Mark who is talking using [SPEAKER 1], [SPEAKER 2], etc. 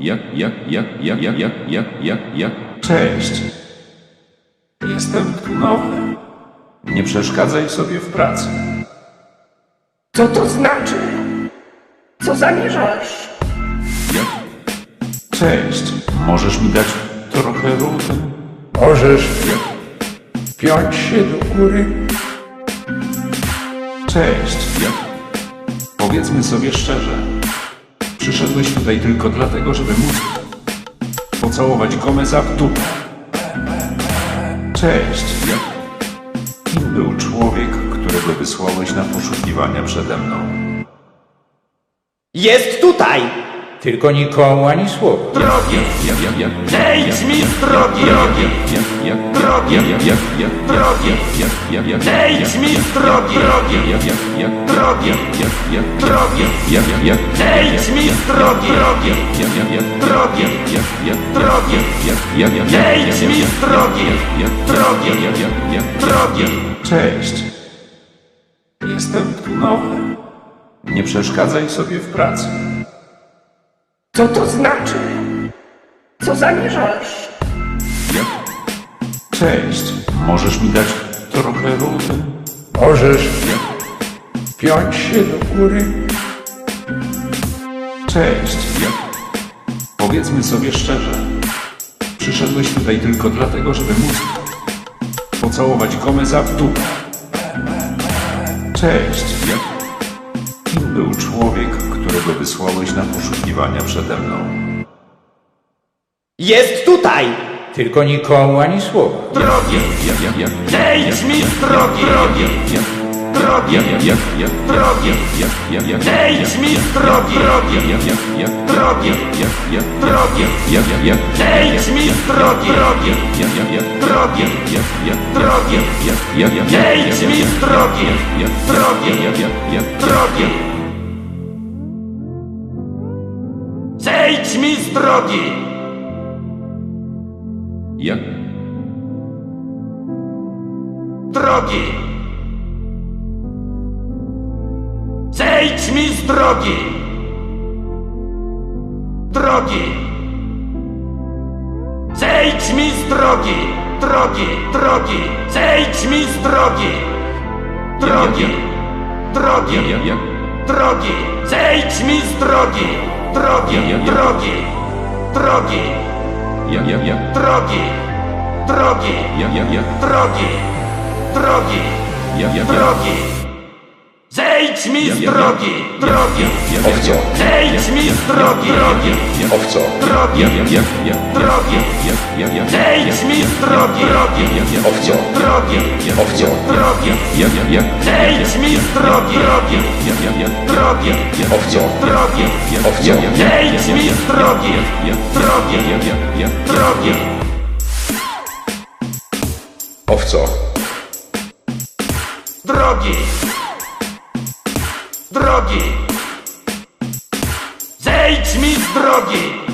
[SPEAKER 1] Jak, jak, jak, jak, jak, jak, jak, jak, jak.
[SPEAKER 2] Cześć. Jestem tu nowy. Nie przeszkadzaj sobie w pracy.
[SPEAKER 3] Co to znaczy? Co zamierzasz?
[SPEAKER 1] Jak?
[SPEAKER 2] Cześć. Możesz mi dać trochę rudy?
[SPEAKER 3] Możesz piąć się do góry.
[SPEAKER 2] Cześć.
[SPEAKER 1] Jak?
[SPEAKER 2] Powiedzmy sobie szczerze. Przyszedłeś tutaj tylko dlatego, żeby móc pocałować Gomeza w dupę. Cześć. Kim był człowiek, którego wysłałeś na poszukiwania przede mną?
[SPEAKER 4] Jest tutaj! Tylko nikomu ani słowa.
[SPEAKER 1] Drogi!
[SPEAKER 3] Zejdź mi z drogi! Drogi! Drogi!
[SPEAKER 1] Drogi!
[SPEAKER 3] Zejdź mi z drogi! Drogi! Drogi! Zejdź mi z drogi! Drogi! Drogi!
[SPEAKER 1] Drogi!
[SPEAKER 3] Zejdź mi z drogi! Drogi! Drogi!
[SPEAKER 2] Cześć! Jestem tu nowy. Nie przeszkadzaj sobie w pracy.
[SPEAKER 3] Co to znaczy? Co zamierzasz?
[SPEAKER 2] Cześć. Możesz mi dać trochę rudy?
[SPEAKER 3] Możesz piąć się do góry.
[SPEAKER 2] Cześć. Powiedzmy sobie szczerze. Przyszedłeś tutaj tylko dlatego, żeby móc pocałować Gomeza w dupę. Cześć. Kim był człowiek, którego wysłałeś na poszukiwania przede mną?
[SPEAKER 4] Jest tutaj! Tylko nikomu ani słowa.
[SPEAKER 3] Drogi! Zejdź mi z drogi! drogi, drogi, zejdź mi z drogi, drogi, drogi, zejdź mi z drogi, drogi, drogi,
[SPEAKER 1] drogi,
[SPEAKER 3] zejdź mi z drogi, drogi, drogi. Zejdź mi z drogi! Drogi! Zejdź mi z drogi! Drogi! Zejdź mi z drogi! Drogi! Drogi! Zejdź mi z drogi! Drogi! Drogi! Drogi! Zejdź mi z drogi! Drogi! Drogi! Drogi! Drogi! Drogi! Drogi! Drogi! Drogi! Zejdź mi z drogi, drogi,
[SPEAKER 1] owco.
[SPEAKER 3] Zejdź mi z drogi, drogi,
[SPEAKER 1] owco.
[SPEAKER 3] Drogi, drogi, zejdź mi z drogi, drogi,
[SPEAKER 5] owco.
[SPEAKER 3] Drogi,
[SPEAKER 5] owco.
[SPEAKER 3] Drogi, zejdź mi z drogi, drogi, drogi,
[SPEAKER 5] owco.
[SPEAKER 3] Drogi,
[SPEAKER 5] owco.
[SPEAKER 3] Zejdź mi z drogi, drogi, drogi.
[SPEAKER 5] Owco.
[SPEAKER 3] Drogi. Drogi! Zejdź mi z drogi!